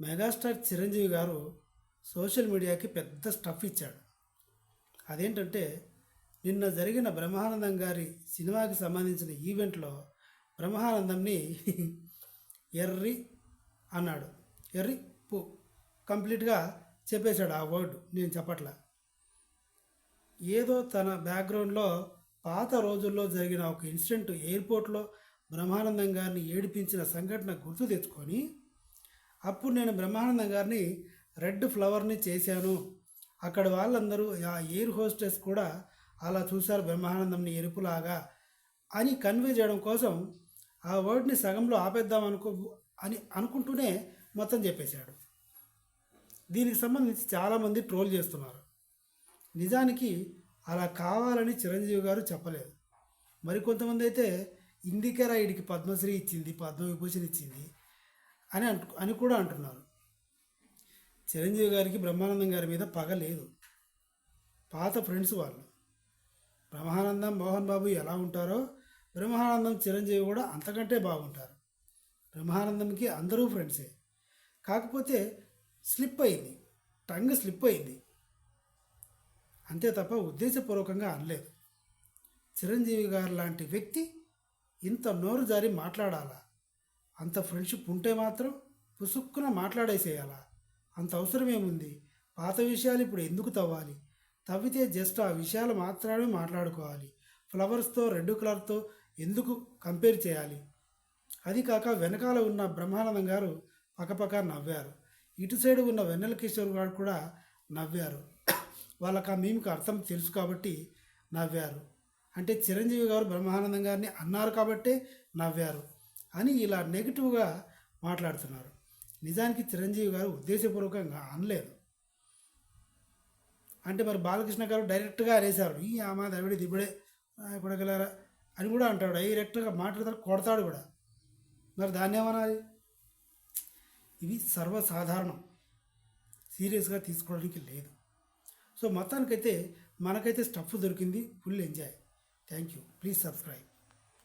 Megastar Chiranjeevi గారు social మీడియాకి పెద్ద స్టఫ్ ఇచ్చాడు. అదేంటంటే నిన్న జరిగిన బ్రహ్మానందం గారి సినిమాకి సంబంధించిన ఈవెంట్లో బ్రహ్మానందంని ఎర్రి అన్నాడు. ఎర్రి పు కంప్లీట్గా చెప్పేశాడు ఆ వర్డ్ నేను చెప్పట్లా. ఏదో తన బ్యాక్గ్రౌండ్లో పాత రోజుల్లో జరిగిన ఒక ఇన్సిడెంట్ ఎయిర్పోర్ట్లో బ్రహ్మానందం గారిని ఏడిపించిన సంఘటన గుర్తు తెచ్చుకొని అప్పుడు నేను బ్రహ్మానందం గారిని రెడ్ ఫ్లవర్ని చేశాను. అక్కడ వాళ్ళందరూ ఆ ఎయిర్ హోస్టెస్ కూడా అలా చూశారు బ్రహ్మానందంని ఎరుపులాగా అని కన్వే చేయడం కోసం ఆ వర్డ్ని సగంలో ఆపేద్దాం అనుకో అని అనుకుంటూనే మొత్తం చెప్పేశాడు. దీనికి సంబంధించి చాలామంది ట్రోల్ చేస్తున్నారు. నిజానికి అలా కావాలని చిరంజీవి గారు చెప్పలేదు. మరికొంతమంది అయితే ఇందుకే రాయుడికి పద్మశ్రీ ఇచ్చింది పద్మవిభూషణ్ ఇచ్చింది అని అంటు అని కూడా అంటున్నారు. చిరంజీవి గారికి బ్రహ్మానందం గారి మీద పగ లేదు. పాత ఫ్రెండ్స్ వాళ్ళు. బ్రహ్మానందం మోహన్ బాబు ఎలా ఉంటారో బ్రహ్మానందం చిరంజీవి కూడా అంతకంటే బాగుంటారు. బ్రహ్మానందంకి అందరూ ఫ్రెండ్సే. కాకపోతే స్లిప్ అయింది. టంగ్ స్లిప్ అయింది. అంతే తప్ప ఉద్దేశపూర్వకంగా అనలేదు. చిరంజీవి గారు లాంటి వ్యక్తి ఇంత నోరు జారి మాట్లాడాలా? అంత ఫ్రెండ్షిప్ ఉంటే మాత్రం పుసుక్కున మాట్లాడేసేయాలా? అంత అవసరం ఏముంది పాత విషయాలు ఇప్పుడు ఎందుకు తవ్వాలి? తవ్వితే జస్ట్ ఆ విషయాలు మాత్రమే మాట్లాడుకోవాలి. ఫ్లవర్స్తో రెడ్ కలర్తో ఎందుకు కంపేర్ చేయాలి? అది కాక వెనకాల ఉన్న బ్రహ్మానందం గారు పక్కపక్క నవ్వారు. ఇటు సైడ్ ఉన్న వెన్నెల కిషోర్ గారు కూడా నవ్వారు. వాళ్ళకి ఆ మీమ్కి అర్థం తెలుసు కాబట్టి నవ్వారు. అంటే చిరంజీవి గారు బ్రహ్మానందం గారిని అన్నారు కాబట్టే నవ్వారు. అని ఇలా నెగిటివ్గా మాట్లాడుతున్నారు. నిజానికి చిరంజీవి గారు ఉద్దేశపూర్వకంగా అనలేదు. అంటే మరి బాలకృష్ణ గారు డైరెక్ట్గా అనేశారు. ఈ ఆమా దవిడి దిబ్బడే కొడగలరా అని కూడా అంటాడు. డైరెక్ట్గా మాట్లాడతాడు కొడతాడు కూడా. మరి దాన్ని ఏమనాలి? ఇవి సర్వసాధారణం. సీరియస్గా తీసుకోవడానికి లేదు. సో మొత్తానికైతే మనకైతే స్టఫ్ దొరికింది. Full enjoy. Thank you. Please subscribe.